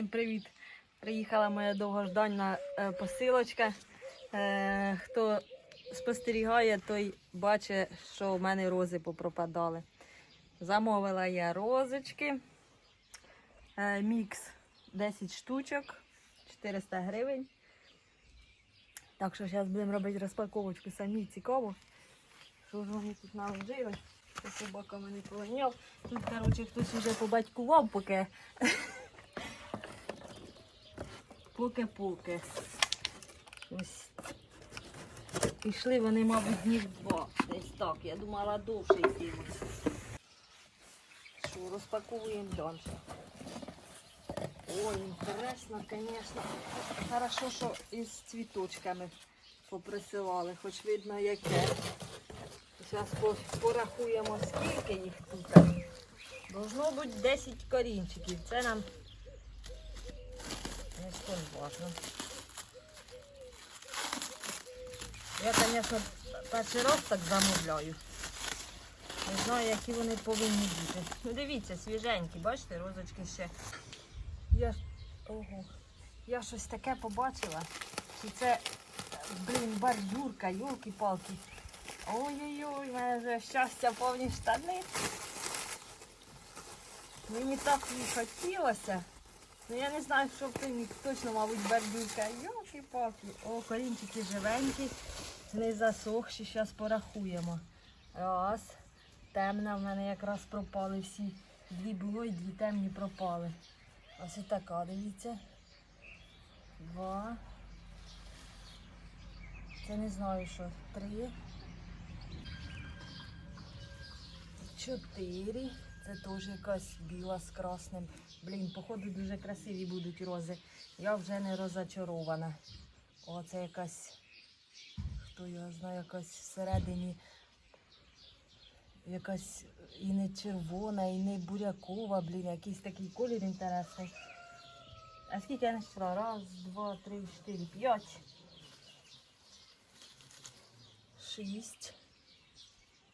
Всім привіт! Приїхала моя довгождана е, посилочка. Е, хто спостерігає, той бачить, що в мене рози попропадали. Замовила я розочки. Е, мікс 10 штучок, 400 гривень. Так що зараз будемо робити розпаковочку самі цікаво. Що ж вони тут наложили? Що собака мене поганяв. Тут, коротше, хтось вже побатькував, поки. Поки-поки. Ось. Пішли вони, мабуть, днів два. Десь так. Я думала довше йти. Що, розпаковуємо далі. Ой, інтересно, звісно. Хорошо, що із цвіточками поприсилали, хоч видно яке. Зараз порахуємо, скільки їх тут. Должно бути 10 корінчиків. Це нам не важно. Я, звісно, перший раз так замовляю. Не знаю, які вони повинні бути. Ну дивіться, свіженькі, бачите, розочки ще. Я, ого, я щось таке побачила. Чи це, блін, бордюрка, йолки-палки. Ой-ой-ой, в мене вже щастя повні штани. Мені так і хотілося. Ну я не знаю, що в тим точно, мабуть, бордюрка. Йолки-палки. О, корінчики живенькі, не засохші, зараз порахуємо. Раз. Темна в мене якраз пропали всі. Дві було і дві темні пропали. Ось і така, дивіться. Два. Це не знаю що. Три. Чотири. Це теж якась біла з красним. Блін, походу дуже красиві будуть рози. Я вже не розочарована. О, це якась, хто його знає, якась всередині. Якась і не червона, і не бурякова, блін, якийсь такий колір інтересний. А скільки я знайшла? Раз, два, три, чотири, п'ять. Шість.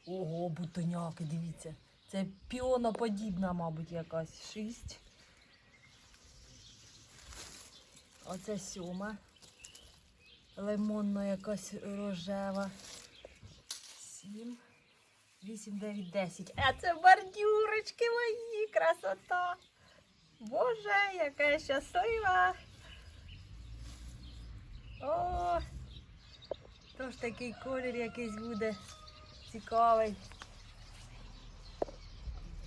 Ого, бутоняки, дивіться. Це піоноподібна, мабуть, якась. Шість. Оце сьома. Лимонна якась рожева. Сім. Вісім, дев'ять, десять. А це бордюрочки мої, красота. Боже, яка я щаслива. О, тож такий колір якийсь буде цікавий.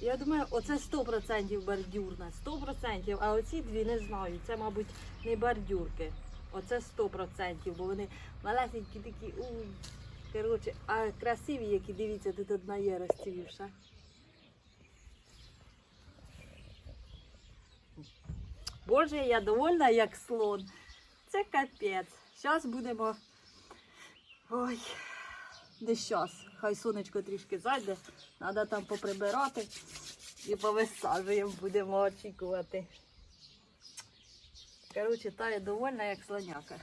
Я думаю, оце 100% бордюрна, 100%, а оці дві не знаю. Це, мабуть, не бордюрки. Оце 100%, бо вони малесенькі такі. У, коротше, а красиві, які дивіться, тут одна є розцвівша. Боже, я довольна, як слон. Це капець. Зараз будемо. Ой, де час. Хай сонечко трішки зайде. Треба там поприбирати і повисаджуємо, будемо очікувати. Коротше, та я довольна, як слоняка.